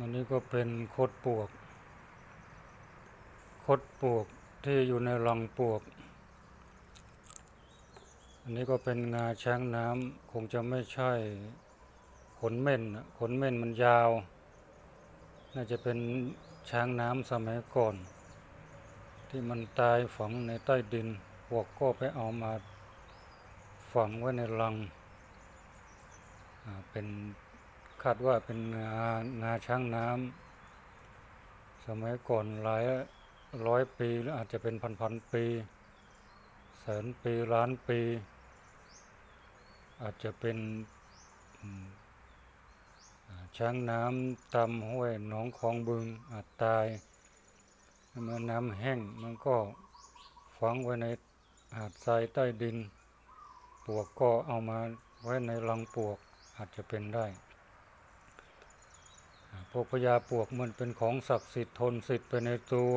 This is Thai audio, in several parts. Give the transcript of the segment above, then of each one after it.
อันนี้ก็เป็นคดปวก คดปวกที่อยู่ในรังปวก อันนี้ก็เป็นงาช้างน้ำคงจะไม่ใช่ขนเม่นขนเม่นมันยาว น่าจะเป็นช้างน้ำสมัยก่อน ที่มันตายฝังในใต้ดินพวกก็ไปเอามาฝังไว้ในรังเป็น คาดว่าเป็นงางาช้างน้ำสมัยก่อนหลายร้อยปีหรืออาจจะเป็นพันพันปีแสนปีล้านปี อาจจะเป็นช้างน้ำตามห้วยหนองคลองบึงอาจตายเมื่อน้ำแห้งมันก็ฝังไว้ในหาดทรายใต้ดิน ปวกก็เอามาไว้ในรังปวกอาจจะเป็นได้ พวกพญาปวกมันเป็นของศักดิ์สิทธิ์ทนสิทธิ์ไปในตัว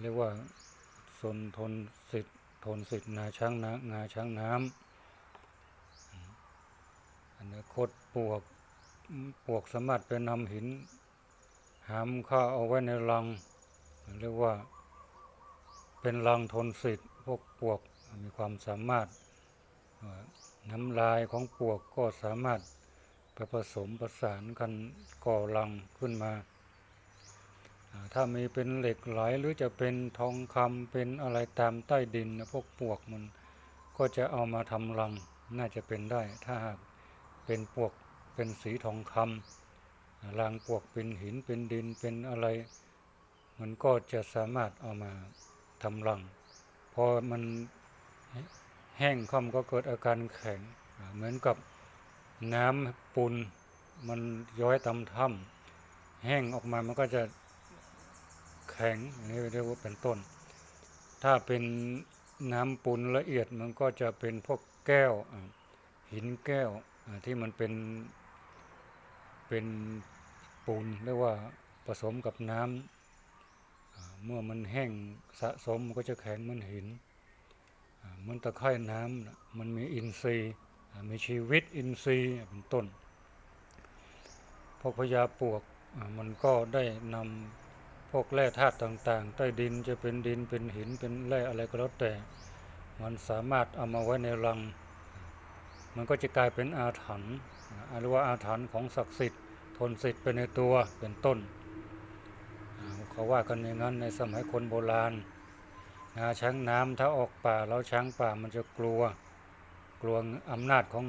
เรียกว่าสนทนสิทธิ์ทนสิทธิ์นาช้างน้ำงาช้างน้ำอันนี้คดปวกปวกสามารถไปนำหิน หามข้าเอาไว้ในรัง เรียกว่าเป็นรังทนสิทธิ์พวกปวกมีความสามารถน้ำลายของปวกก็สามารถ ไปผสมประสานกันก่อรังขึ้นมา ถ้ามีเป็นเหล็กไหลหรือจะเป็นทองคำเป็นอะไรตามใต้ดินนะพวกปวกมันก็จะเอามาทำรังน่าจะเป็นได้ ถ้าหากเป็นปวกเป็นสีทองคำอ่ารางปวกเป็นหินเป็นดินเป็นอะไร มันก็จะสามารถเอามาทำรัง พอมันแห้งค่ำก็เกิดอาการแข็งเหมือนกับ น้ำปูนมันย้อยตำถ้ำแห้งออกมามันก็จะแข็งอย่างนี้เรียกว่าเป็นต้น ถ้าเป็นน้ำปูนละเอียดมันก็จะเป็นพวกแก้วหินแก้วที่มันเป็นเป็นปูนเรียกว่าผสมกับน้ำอ่าเมื่อมันแห้งสะสมมันก็จะแข็งเหมันหินเหมันตะไคร่น้ำมันมีอินทรีย์ มีชีวิตอินทรีย์เป็นต้น พวกพญาปวกมันก็ได้นำพวกแร่ธาตุต่างๆ ใต้ดินจะเป็นดินเป็นหินเป็นแร่อะไรก็แล้วแต่ มันสามารถเอามาไว้ในรัง มันก็จะกลายเป็นอาถรรพ์หรือว่าอาถรรพ์ของศักดิ์สิทธิ์ทนสิทธิ์ไปในตัวเป็นต้นเขาว่ากันอย่างนั้นในสมัยคนโบราณ งาช้างน้ำถ้าออกป่าแล้วช้างป่ามันจะกลัว ลัวอำนาจของ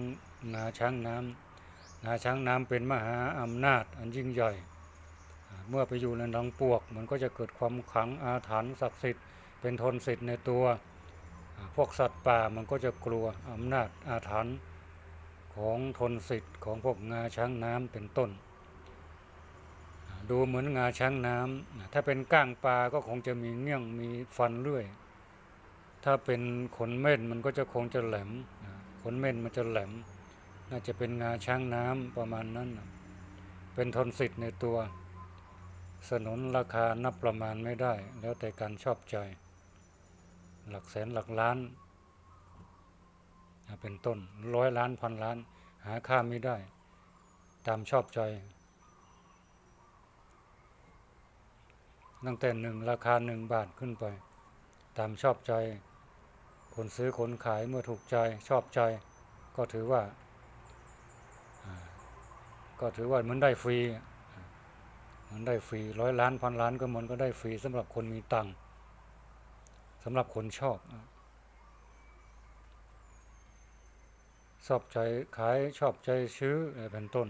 งาช้างน้ำงาช้างน้ำเป็นมหาอำนาจอันยิ่งใหญ่ เมื่อไปอยู่ในรังปวก มันก็จะเกิดความขังอาถรรพ์ศักดิ์สิทธิ์เป็นทนสิทธิ์ในตัว พวกสัตว์ป่ามันก็จะกลัวอำนาจอาถรรพ์ของทนสิทธิ์ของพวกงาช้างน้ำเป็นต้น ดูเหมือนงาช้างน้ำถ้าเป็นก้างปลาก็คงจะมีเงี้ยงมีฟันเลื่อยถ้าเป็นขนเม่นมันก็จะคงจะแหลม อ่าขนเม่นมันจะแหลม น่าจะเป็นงาช้างน้ำประมาณนั้น เป็นทนสิทธิ์ในตัว สนนราคานับประมาณไม่ได้ แล้วแต่การชอบใจ หลักแสนหลักล้าน เป็นต้นร้อยล้านพันล้าน หาค่าไม่ได้ ตามชอบใจ ตั้งแต่หนึ่งราคาหนึ่งบาทขึ้นไป ตามชอบใจ คนซื้อคนขายเมื่อถูกใจชอบใจ ก็ถือว่า ก็ถือว่าเหมันได้ฟรีเหมันได้ฟรีร้อยล้านพันล้านก็มันก็ได้ฟรีสำหรับคนมีตังค์สำหรับคนชอบชอบใจขายชอบใจซื้อเป็นต้น